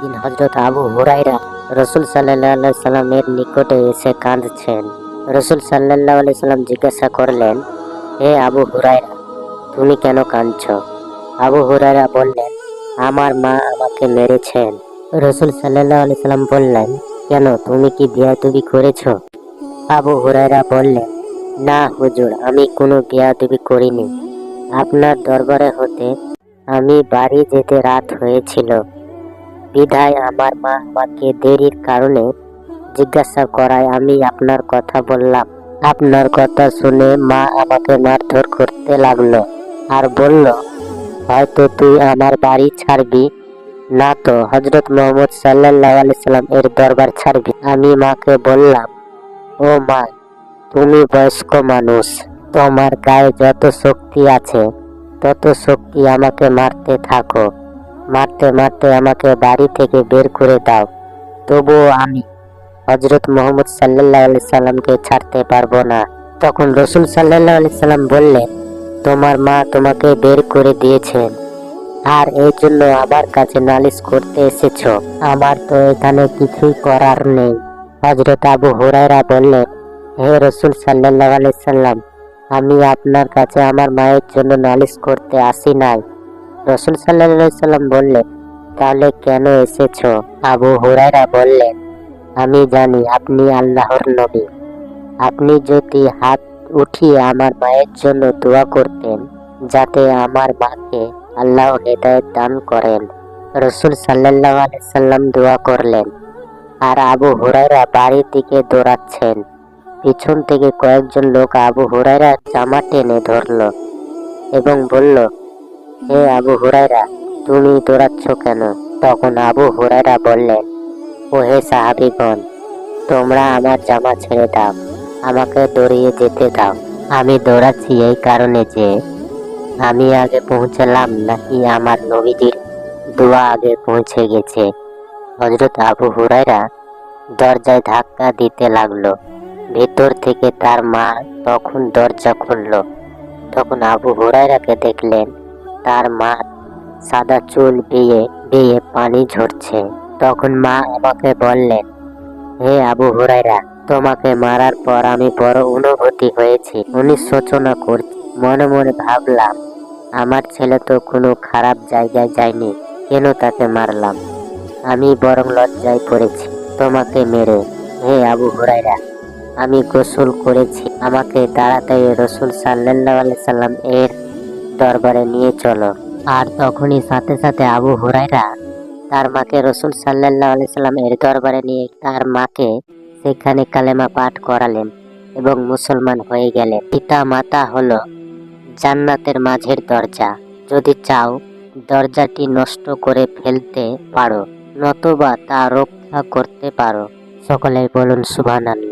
দিন হজরত আবু হুরাইরা রসুল সাল্লাহ সাল্লামের নিকটে এসে কাঁদছেন। রসুল সাল্লাহ সাল্লাম জিজ্ঞাসা করলেন, হে আবু হুরাইরা তুমি কেন কাঁদছ? আবু হুরাইরা বললেন, আমার মা আমাকে মেরেছেন। রসুল সাল্লাহ সাল্লাম বললেন, কেন? তুমি কি বিয়া তুমি করেছ? আবু হুরাইরা বললেন, না হুজুর, আমি কোনো বিয়াদবি করিনি। আপনার দরবারে হতে আমি বাড়ি যেতে রাত হয়েছিল। বিধায় আমার মা আমাকে দেরির কারণে জিজ্ঞাসা করায়, আমি আপনার কথা বললাম। আপনার কথা শুনে মা আমাকে মারধর করতে লাগল আর বলল, হয়তো তুই আমার বাড়ি ছাড়বি না তো হজরত মোহাম্মদ সাল্লাহ সাল্লাম এর দরবার ছাড়বি। আমি মাকে বললাম, ও মা, তুমি বয়স্ক মানুষ, তোমার গায়ে যত শক্তি আছে, তত শক্তি আমাকে মারতে থাকো। মারতে মারতে আমাকে বাড়ি থেকে বের করে দাও। তবুও আমি হজরত মোহাম্মদ সাল্লাহ সাল্লামকে ছাড়তে পারব না। তখন রসুল সাল্লাহ সাল্লাম বললেন, তোমার মা তোমাকে বের করে দিয়েছেন আর এই জন্য আমার কাছে নালিশ করতে এসেছ। আমার তো এখানে কিছুই করার নেই। হজরত আবু হুরাইরা বললেন, হে রসুল সাল্লাহ সাল্লাম, আমি আপনার কাছে আমার মায়ের জন্য নালিশ করতে আসি নাই। রসুল সাল্লাহ সাল্লাম বললেন, তাহলে কেন এসেছ? আবু হুরাইরা বললেন, আমি জানি আপনি আল্লাহর নবী। আপনি যদি হাত উঠিয়ে আমার মায়ের জন্য দোয়া করতেন, যাতে আমার মাকে আল্লাহ হেদায়ত দান করেন। রসুল সাল্লাহ সাল্লাম দোয়া করলেন, আর আবু হুরাইরা বাড়ির দিকে দৌড়াচ্ছেন। পিছন থেকে কয়েকজন লোক আবু হুরাইরা জামা টেনে ধরলো এবং বলল হে আবু হুরাইরা তুমি দৌড়াচ্ছ কেন? তখন আবু হুরাইরা বললেন ও হে সাহাবিগণ, তোমরা আমার জামা ছেড়ে দাও, আমাকে দৌড়িয়ে যেতে দাও। আমি দৌড়াচ্ছি এই কারণে যে, আমি আগে পৌঁছালাম নাকি আমার নবীজির দোয়া আগে পৌঁছে গেছে। হজরত আবু হুরাইরা দরজায় ধাক্কা দিতে লাগল। ভেতর থেকে তার মা তখন দরজা খুললো। তখন আবু হুরাইরাকে দেখলেন তার মা সাদা চুল বেয়ে বেয়ে পানি ঝরছে। তখন মা আমাকে বললেন, হে আবু হুরাইরা তোমাকে মারার পর আমি বড় অনুভূতি হয়েছি। উনি শোচনা করছি। মনে মনে ভাবলাম, আমার ছেলে তো কোনো খারাপ জায়গায় যায়নি, কেন তাকে মারলাম? আমি বরং লজ্জায় পড়েছি। তোমাকে মেরে, হে আবু হুরাইরা আমি গোসল করেছি। আমাকে তাড়াতাড়ি রসুল সাল্লাহ সাল্লাম এর দরবারে নিয়ে চলো। আর তখনই সাথে সাথে আবু হুরাইরা তার মাকে রসুল সাল্লাহ সাল্লাম এর দরবারে নিয়ে তার মাকে সেখানে কালেমা পাঠ করালেন এবং মুসলমান হয়ে গেলেন। পিতা মাতা হলো জান্নাতের মাঝের দরজা। যদি চাও দরজাটি নষ্ট করে ফেলতে পারো, নতুবা তা রক্ষা করতে পারো। সকলেই বলুন, সুবহানাল্লাহ।